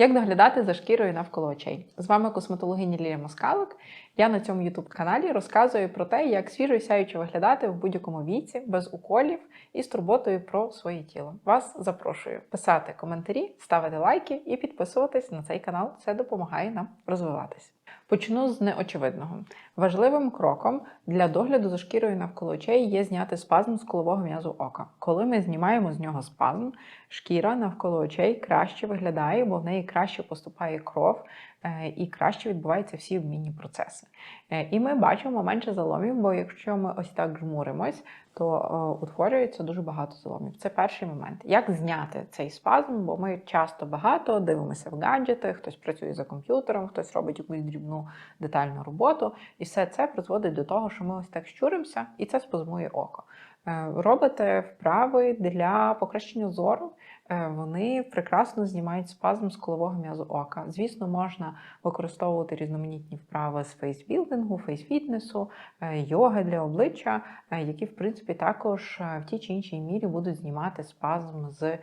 Як доглядати за шкірою навколо очей? З вами косметологиня Лілія Москалик. Я на цьому youtube каналі розказую про те, як свіжо і сяюче виглядати в будь-якому віці, без уколів і з турботою про своє тіло. Вас запрошую писати коментарі, ставити лайки і підписуватись на цей канал. Це допомагає нам розвиватись. Почну з неочевидного. Важливим кроком для догляду за шкірою навколо очей є зняти спазм з колового м'язу ока. Коли ми знімаємо з нього спазм, шкіра навколо очей краще виглядає, бо в неї краще поступає кров і краще відбуваються всі обмінні процеси. Е, І ми бачимо менше заломів, бо якщо ми ось так жмуримось, то е, утворюється дуже багато заломів. Це перший момент. Як зняти цей спазм? Бо ми часто багато дивимося в гаджети, хтось працює за комп'ютером, хтось робить якусь дрібну детальну роботу, і все це призводить до того, що ми ось так щуримося, і це спазмує око. Е, Робите вправи для покращення зору. Е, Вони прекрасно знімають спазм з колового м'язу ока. Звісно, можна використовувати різноманітні вправи з фейсбілдингу, фейсфітнесу, е, йоги для обличчя, е, які, в принципі, також в тій чи іншій мірі будуть знімати спазм з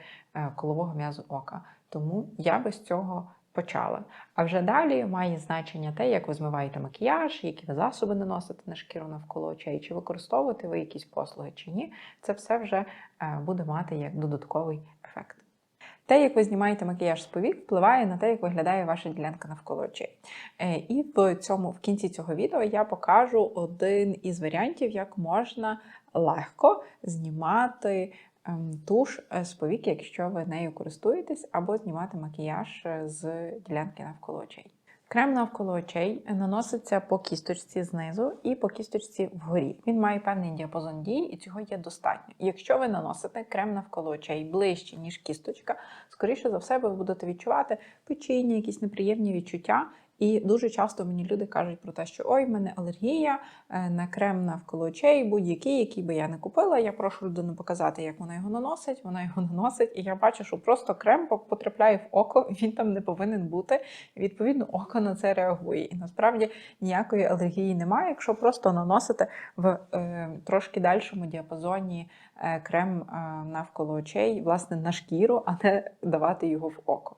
колового м'язу ока. Тому я без цього почала. А вже далі має значення те, як ви змиваєте макіяж, які ви засоби наносите на шкіру навколо очей, чи використовуєте ви якісь послуги чи ні. Це все вже буде мати як додатковий ефект. Те, як ви знімаєте макіяж з повік, впливає на те, як виглядає ваша ділянка навколо очей. Е, І в цьому в кінці цього відео я покажу один із варіантів, як можна легко знімати ем, туш з повіки, якщо ви нею користуєтесь, або знімати макіяж з ділянки навколо очей. Крем навколо очей наноситься по кісточці знизу і по кісточці вгорі. Він має певний діапазон дії, і цього є достатньо. Якщо ви наносите крем навколо очей ближче, ніж кісточка, скоріше за все, ви будете відчувати печіння, якісь неприємні відчуття. І дуже часто мені люди кажуть про те, що ой, в мене алергія е, на крем навколо очей, будь-який, який би я не купила. Я прошу людину показати, як вона його наносить. Вона його наносить, і я бачу, що просто крем потрапляє в око, він там не повинен бути. Відповідно, око на це реагує. І насправді ніякої алергії немає, якщо просто наносите в е, трошки дальшому діапазоні крем е, навколо очей, власне, на шкіру, а не давати його в око.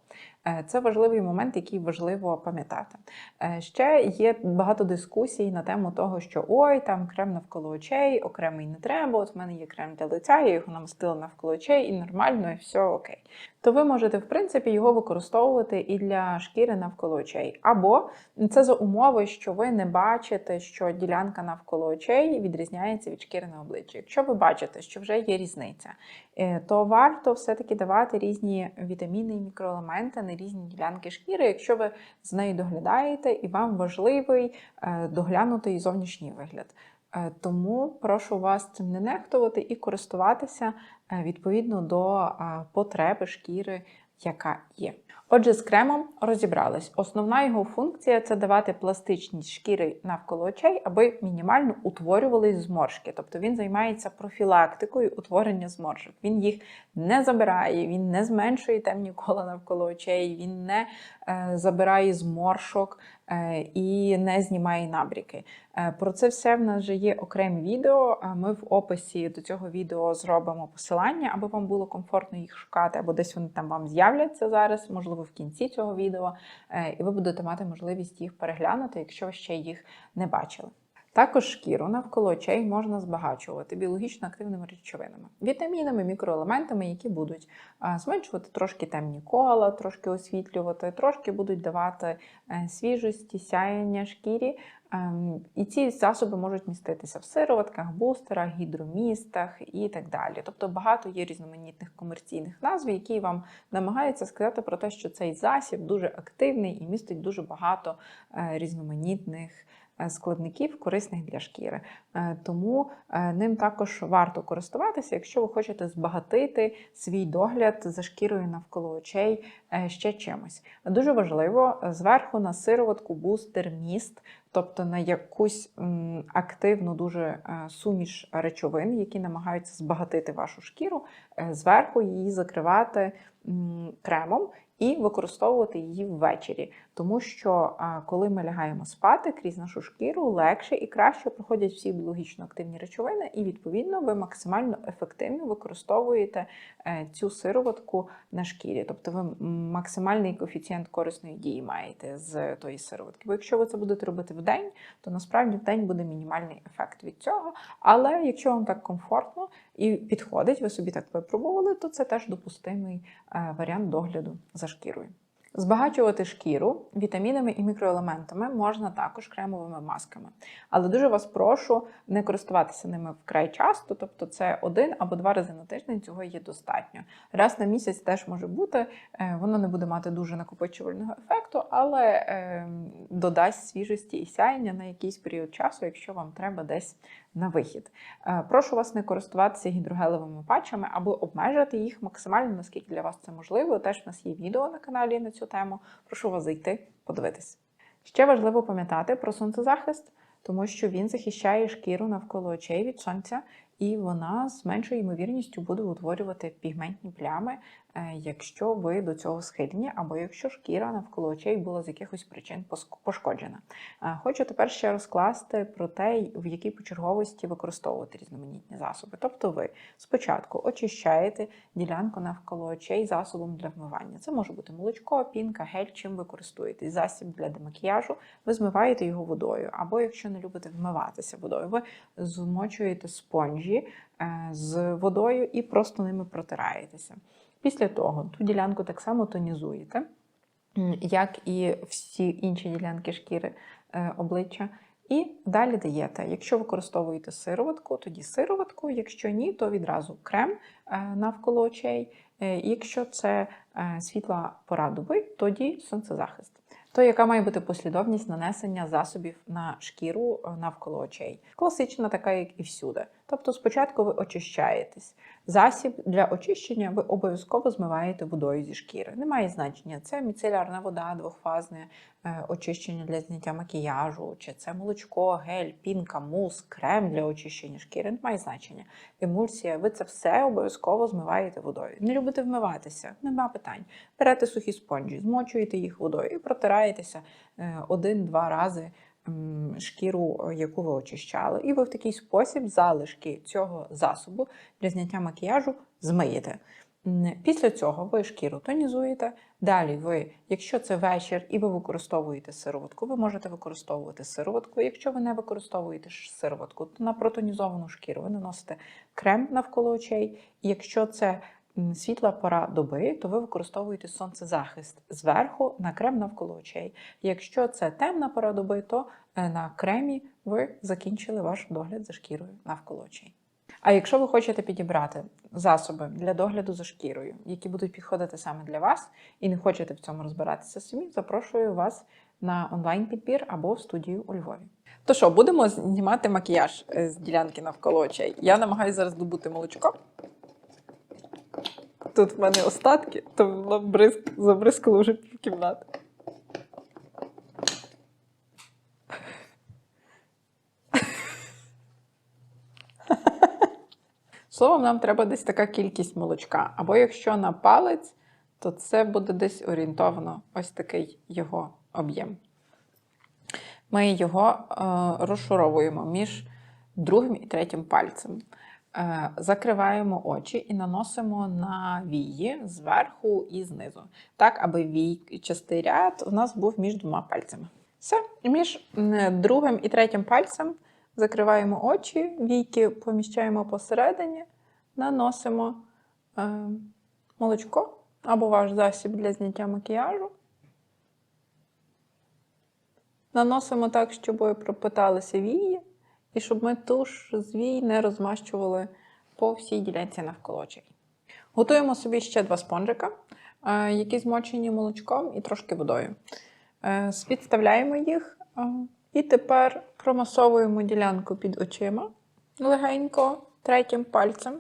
Е, Це важливий момент, який важливо пам'ятати. Е, Ще є багато дискусій на тему того, що ой, там крем навколо очей, окремий не треба. От в мене є крем для лиця, я його намастила навколо очей, і нормально, і все окей. То ви можете, в принципі, його використовувати і для шкіри навколо очей. Або це за умови, що ви не бачите, що ділянка навколо очей відрізняється від шкіри на обличчі. Якщо ви бачите, що вже є різниця, е, то варто все-таки давати різні вітаміни і мікроелементи на різні ділянки шкіри, якщо ви з нею доглядаєте і вам важливий е, доглянутий зовнішній вигляд. Е, Тому прошу вас цим не нехтувати і користуватися е, відповідно до потреби шкіри, яка є. Отже, з кремом розібрались. Основна його функція це давати пластичність шкіри навколо очей, аби мінімально утворювались зморшки. Тобто він займається профілактикою утворення зморшок. Він їх не забирає, він не зменшує темні кола навколо очей, він не е, забирає зморшок е, і не знімає набріки. Е, Про це все в нас вже є окремі відео. Ми в описі до цього відео зробимо посилання, аби вам було комфортно їх шукати, або десь вони там вам з'являться зараз, можливо, в кінці цього відео, е, і ви будете мати можливість їх переглянути, якщо ви ще їх не бачили. Також шкіру навколо очей можна збагачувати біологічно активними речовинами, вітамінами, мікроелементами, які будуть зменшувати трошки темні кола, трошки освітлювати, трошки будуть давати е, свіжості, сяєння шкірі. Ем, І ці засоби можуть міститися в сироватках, бустерах, гідромістах і так далі. Тобто багато є різноманітних комерційних назв, які вам намагаються сказати про те, що цей засіб дуже активний і містить дуже багато е, різноманітних складників, корисних для шкіри. Е, Тому е, ним також варто користуватися, якщо ви хочете збагатити свій догляд за шкірою навколо очей е, ще чимось. Дуже важливо е, зверху на сироватку бустер міст, тобто на якусь активну дуже е, суміш речовин, які намагаються збагатити вашу шкіру, е, зверху її закривати кремом і використовувати її ввечері, тому що коли ми лягаємо спати крізь нашу шкіру, легше і краще проходять всі біологічно активні речовини, і відповідно ви максимально ефективно використовуєте е, цю сироватку на шкірі. Тобто ви максимальний коефіцієнт корисної дії маєте з тої сироватки. Бо якщо ви це будете робити в день, то насправді в день буде мінімальний ефект від цього. Але якщо вам так комфортно і підходить, ви собі так випробували, то це теж допустимий е, варіант догляду за шкірою. Збагачувати шкіру вітамінами і мікроелементами можна також кремовими масками. Але дуже вас прошу не користуватися ними вкрай часто, тобто це один або два рази на тиждень цього є достатньо. Раз на місяць теж може бути, е, воно не буде мати дуже накопичувального ефекту, але е, додасть свіжості і сяєння на якийсь період часу, якщо вам треба десь на вихід. Е, Прошу вас не користуватися гідрогелевими патчами або обмежити їх максимально, наскільки для вас це можливо. Теж в нас є відео на каналі на цю тему. Прошу вас зайти, подивитись. Ще важливо пам'ятати про сонцезахист, тому що він захищає шкіру навколо очей від сонця, і вона з меншою ймовірністю буде утворювати пігментні плями, е, якщо ви до цього схильні, або якщо шкіра навколо очей була з якихось причин пошкоджена. Е, Хочу тепер ще розкласти про те, в якій почерговості використовувати різноманітні засоби. Тобто ви спочатку очищаєте ділянку навколо очей засобом для вмивання. Це може бути молочко, пінка, гель, чим ви користуєтесь. Засіб для демакіяжу, ви змиваєте його водою. Або якщо не любите вмиватися водою, ви змочуєте спонжі е, з водою і просто ними протираєтеся. Після того ту ділянку так само тонізуєте, як і всі інші ділянки шкіри е, обличчя. І далі даєте. Якщо використовуєте сироватку, тоді сироватку, якщо ні, то відразу крем е, навколо очей. Якщо це світла пора доби, тоді сонцезахист. То яка має бути послідовність нанесення засобів на шкіру навколо очей? Класична, така, як і всюди. Тобто, спочатку ви очищаєтесь. Засіб для очищення ви обов'язково змиваєте водою зі шкіри. Немає значення, це міцелярна вода, двохфазне е, очищення для зняття макіяжу, чи це молочко, гель, пінка, мус, крем для очищення шкіри. Немає значення. Емульсія, ви це все обов'язково змиваєте водою. Не любите вмиватися, нема питань. Берете сухі спонжі, змочуєте їх водою і протираєтеся е, один-два рази шкіру, е, яку ви очищали. І ви в такий спосіб залишки цього засобу для зняття макіяжу змиєте. Після цього ви шкіру тонізуєте. Далі ви, якщо це вечір і ви використовуєте сироватку, ви можете використовувати сироватку. Якщо ви не використовуєте сироватку, то на протонізовану шкіру ви наносите крем навколо очей. Якщо це світла пора доби, то ви використовуєте сонцезахист зверху на крем навколо очей. Якщо це темна пора доби, то е, на кремі ви закінчили ваш догляд за шкірою навколо очей. А якщо ви хочете підібрати засоби для догляду за шкірою, які будуть підходити саме для вас, і не хочете в цьому розбиратися самі, запрошую вас на онлайн-підбір або в студію у Львові. То що, будемо знімати макіяж е, з ділянки навколо очей. Я намагаюся зараз добути молочко. Тут в мене остатки, то воно бризк, забризкало вже півкімнати. Словом, нам треба десь така кількість молочка. Або якщо на палець, то це буде десь орієнтовно ось такий його об'єм. Ми його е, розшуровуємо між другим і третім пальцем. Е, закриваємо очі і наносимо на вії зверху і знизу. Так, аби війчастий ряд у нас був між двома пальцями. Все, між другим і третім пальцем закриваємо очі, війки поміщаємо посередині, наносимо е, молочко або ваш засіб для зняття макіяжу. Наносимо так, щоб пропиталися вії, і щоб ми туш з вій не розмащували по всій ділянці навколо очей. Готуємо собі ще два спонжика, е, які змочені молочком і трошки водою. Е, Підставляємо їх е, і тепер промасовуємо ділянку під очима легенько третім пальцем.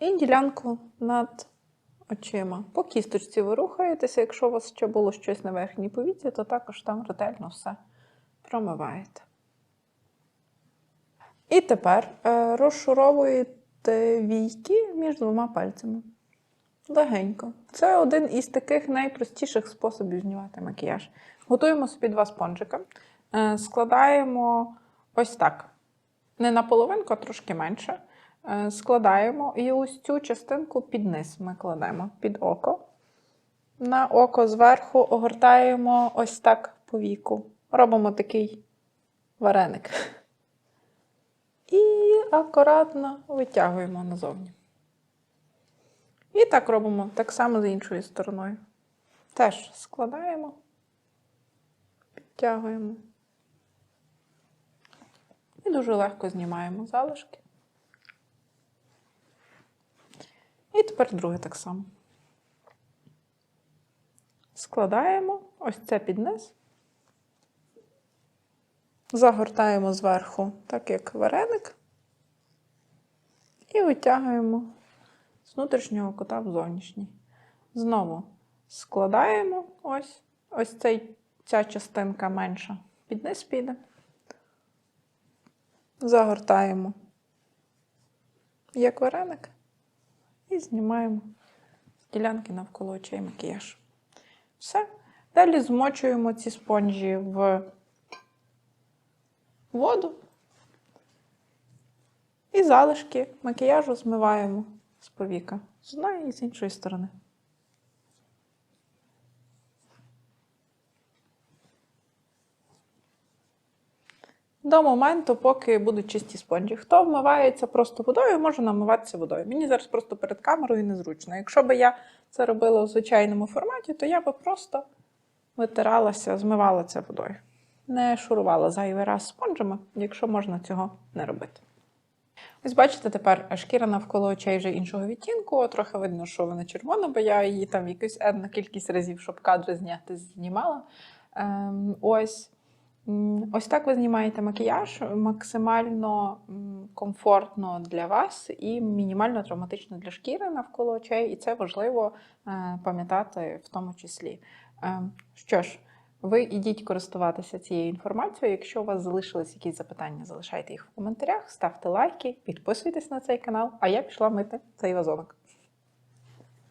І ділянку над очима. По кісточці ви рухаєтеся. Якщо у вас ще було щось на верхній повіці, то також там ретельно все промиваєте. І тепер е, розшуровуєте війки між двома пальцями. Легенько. Це один із таких найпростіших способів знімати макіяж. Готуємо собі два спонжика. Е, Складаємо ось так. Не на половинку, а трошки менше. Е, Складаємо і ось цю частинку під низ ми кладемо під око. На око зверху огортаємо ось так по віку. Робимо такий вареник. І акуратно витягуємо назовні. І так робимо так само з іншою стороною. Теж складаємо, підтягуємо. І дуже легко знімаємо залишки. Тепер друге так само. Складаємо ось це під низ. Загортаємо зверху, так як вареник, і витягуємо з внутрішнього кута в зовнішній. Знову складаємо ось, ось цей, ця частинка менша під низ піде. Загортаємо як вареник і знімаємо з ділянки навколо очей макіяж. Все. Далі змочуємо ці спонжі в воду. І залишки макіяжу змиваємо з повіка з одної і з іншої сторони. До моменту, поки будуть чисті спонжі. Хто вмивається просто водою, може намиватися водою. Мені зараз просто перед камерою незручно. Якщо б я це робила у звичайному форматі, то я би просто витиралася, змивала це водою. Не шурувала зайвий раз спонжами, якщо можна цього не робити. Ось бачите, тепер шкіра навколо очей вже іншого відтінку. Трохи видно, що вона червона, бо я її там якусь енну кількість разів, щоб кадри зняти, знімала. Ем, ось. Ось так ви знімаєте макіяж максимально комфортно для вас і мінімально травматично для шкіри навколо очей, і це важливо е, пам'ятати в тому числі. Е, Що ж, ви ідіть користуватися цією інформацією. Якщо у вас залишились якісь запитання, залишайте їх в коментарях, ставте лайки, підписуйтесь на цей канал, а я пішла мити цей вазонок.